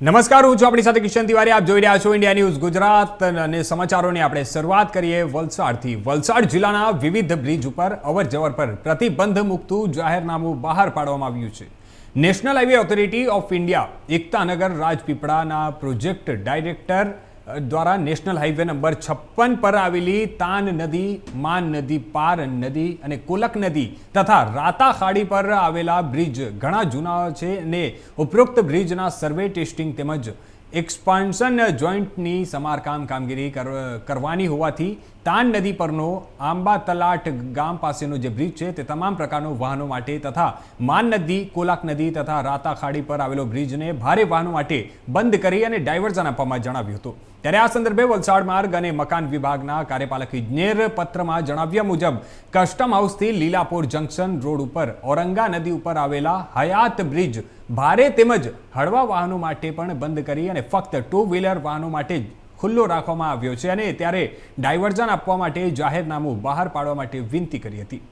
નમસ્કાર, હું છું આપણી સાથે કિશન તિવારી. આપ જોઈ રહ્યા છો ઇન્ડિયા ન્યૂઝ ગુજરાત અને સમાચારોની આપણે શરૂઆત કરીએ વલસાડથી. વલસાડ જિલ્લાના વિવિધ બ્રિજ ઉપર અવર જવર પર પ્રતિબંધ મૂકતું જાહેરનામું બહાર પાડવામાં આવ્યું છે. National highway authority of India Ektanagar રાજપીપળાના project director દ્વારા નેશનલ હાઈવે નંબર છપ્પન પર આવેલી તાન નદી, માન નદી, પાર નદી અને કોલક નદી તથા રાતા ખાડી પર આવેલા બ્રિજ ઘણા જૂના છે અને ઉપરોક્ત બ્રિજના સર્વે ટેસ્ટિંગ તેમજ એક્સપાન્શન જોઈન્ટની સમારકામ કામગીરી કર- કરવાની હોવાથી તાન નદી પરનો આંબા તલાટ ગામ પાસેનો જે બ્રિજ છે તે તમામ પ્રકારના વાહનો માટે તથા માન નદી, કોલાક નદી તથા રાતા ખાડી પર આવેલો બ્રિજને ભારે વાહનો માટે બંધ કરી અને ડાયવર્ઝન આપવામાં જણાવ્યું હતું. ત્યારે આ સંદર્ભે વલસાડ માર્ગ અને મકાન વિભાગના કાર્યપાલક ઇજનેર પત્રમાં જણાવ્યા મુજબ કસ્ટમ હાઉસથી લીલાપોર જંકશન રોડ ઉપર ઔરંગા નદી ઉપર આવેલા હયાત બ્રિજ ભારે તેમજ હળવા વાહનો માટે પણ બંધ કરી અને ફક્ત ટુ વ્હીલર વાહનો માટે જ ખુલ્લો રાખવામાં આવ્યો છે અને ત્યારે ડાયવર્ઝન આપવા માટે જાહેરનામું બહાર પાડવા માટે વિનંતી કરી હતી.